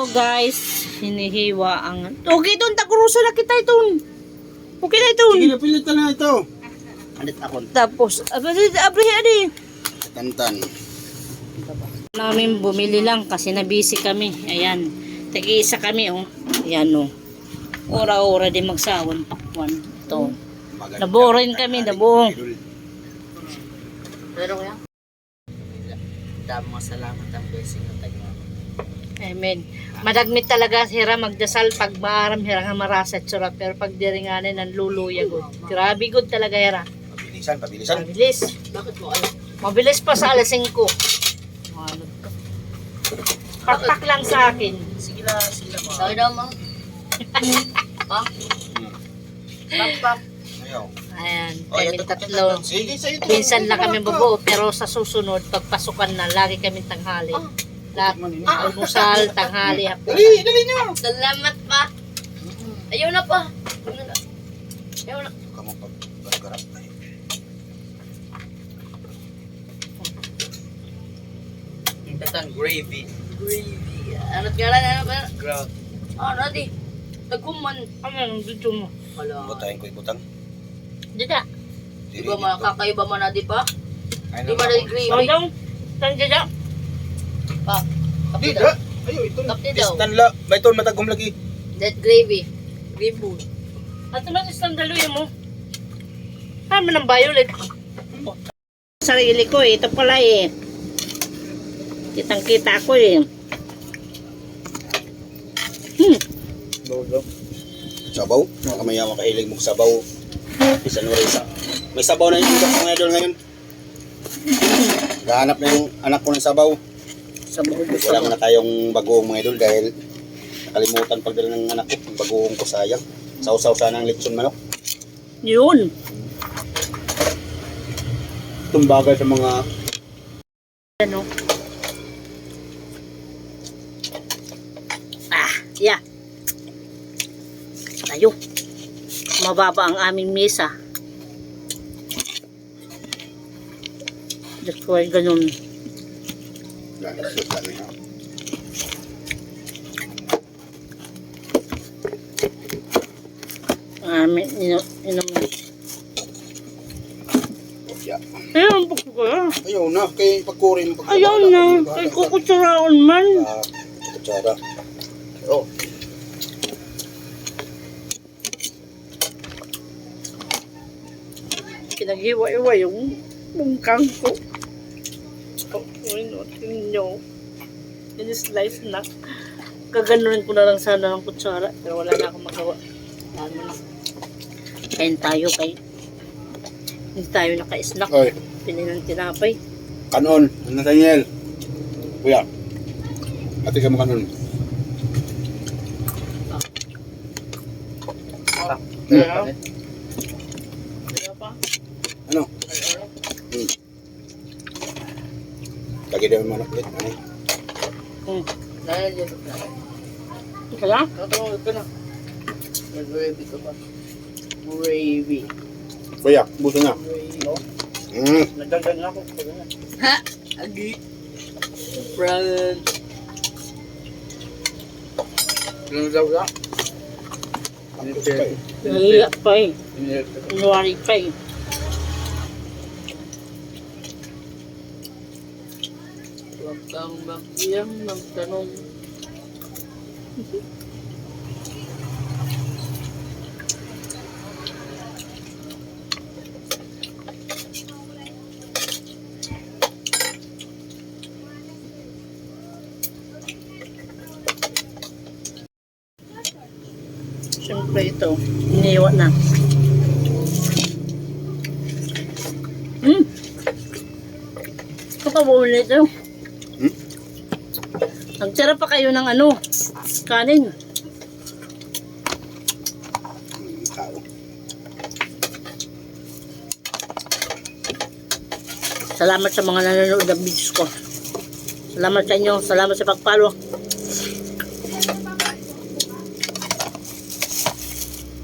So guys, hinihiwa ang... Okay doon, takurusa na kita itong. Okay na itong. Sige, napilit ka na ito. Alit ako. Tapos, abri, abri, adi. Tantan. Namin bumili lang kasi nabisi kami. Ayan. Tag-iisa kami, oh. Ayan, oh. Ora-ora din magsawon. One, two. Naborin kami, nabuong. Pero kaya? Dami mga salamat ang blessing. Amen. Madagmit talaga hira magdasal pag maaram hira nga marasat sura pero pag diringanin ng luluya good. Grabe good talaga hira. Pabilisan, pabilisan. Mabilis. Bakit mo alam? Mabilis pa sa alas 5. Ano to? Pakpak lang sa akin. Sige na, sige na mo. Sabi daw mo. ha? Pak, Ayaw. Ayan, Oh, kami tatlo. Sige, sa ito. Minsan lang kami bubuo pero sa susunod pagpasukan na lagi kami tanghali. Lahat almusal, tanghali, hapon. Dali, dali nyo. Salamat pa. Ayaw na pa. Ayaw na. Kamu pag pagkarap na. Tatang gravy. Gravy. Ano't nga lang, ano ba? Grabe. Ah, nadi. Taguman. Ano yung dito mo? Wala. Butahin ko ibutang. Dida. Di ba makakaiba man nadi pa? Di ba nadi gravy? Sandong. Saan dida? Pa. Da. daw. Ayaw, ito. Kapti daw. Istan la. May ito, matagom lagi. That gravy. Gravy. At naman isang daluya mo. Ano ng violet? Sarili ko eh. Ito pala eh. Kitang kita ko eh. Hmm. Sabaw. Mga kamaya makahilig mo sa sabaw. Isa nuri sa. May sabaw na yung mga idol ngayon. Gahanap na yung anak ko ng sabaw. Sa buhod Wala na tayong bagoong mga idol dahil nakalimutan pagdala ng anak ko. Yung bagoong ko sayang. Sausaw sana ang lechon manok. Yun. Itong bagay sa mga Ano? Ah, yeah. Tayo. Mababa ang aming mesa. Just why ganun. Lalasot ano yun. Amin, inom. inom. Yeah. Ayun, po ko. Ayaw na. Kay pagkurin. Ayaw na. Kay kukutsuraon man. Ah, kutsara. Oh. Pinaghiwa-iwa yung bungkang ko. Nyo. In-slice na. Kaganunin ko na lang sana ng kutsara. Pero wala na akong magawa. Lalo na. Kain tayo kay. Hindi tayo naka-snack. Oy, Pinin ng tinapay. kanon. Nathaniel. Kuya. Ate ka mo kanon. Kaya, Kaya pa. Ano? Hmm. Lagi daw yung manok ulit. Ano? Hmm. Dahil dito na. Kaya? Tatawag ka na. Nag-gravy ka pa. Gravy. Kuya, buto na. Gravy. Hmm. Nagdagan na ako. Ha? Agi. Friend. Ano daw ka? Nahiya pa eh. January pa eh. Huwag kang magbiyang ng tanong. Siyempre ito, iniiwan na. Mm. Ito ka ba ulit ito? Nagtira pa kayo ng ano, kanin. Salamat sa mga nanonood ng videos ko. Salamat sa inyo. Salamat sa pagpalo.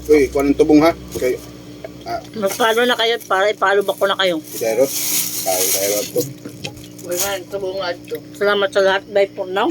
Uy, kuha ng tubong ha. Okay. Ah, Mag-follow na kayo para i-follow back ko na kayo. si Derot. Kaya tayo ito bunga ito. Salamat sa lahat. Bye for now.